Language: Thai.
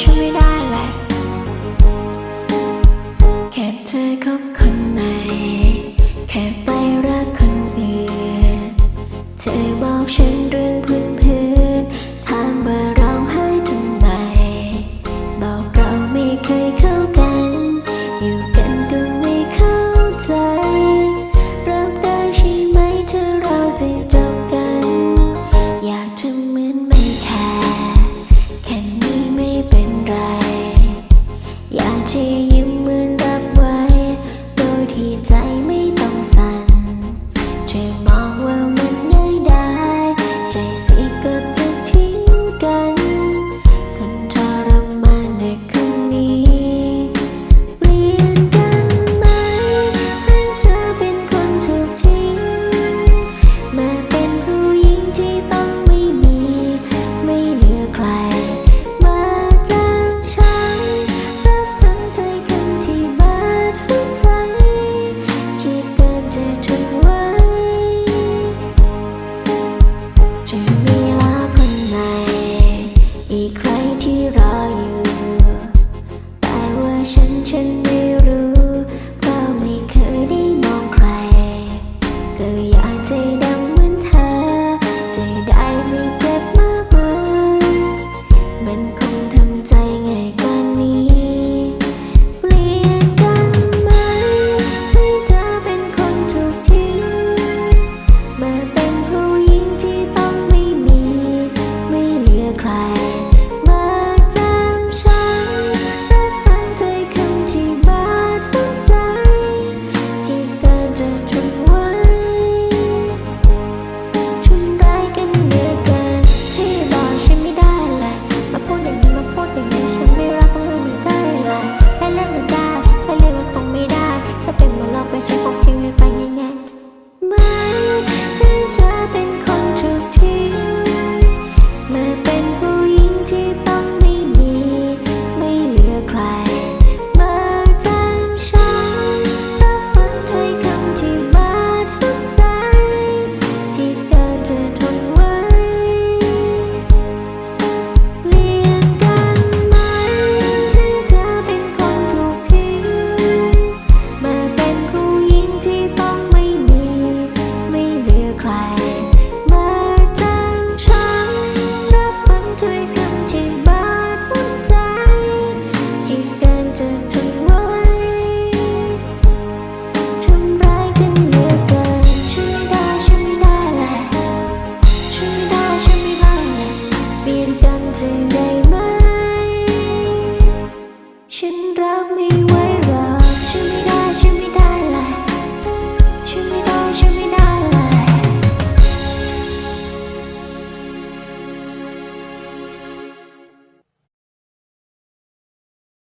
ช่วยไม่ได้แหละ แค่เธอคบคนไหน แค่ไปรักคนอื่นเธอบอกฉันเรื่องพื้น 记得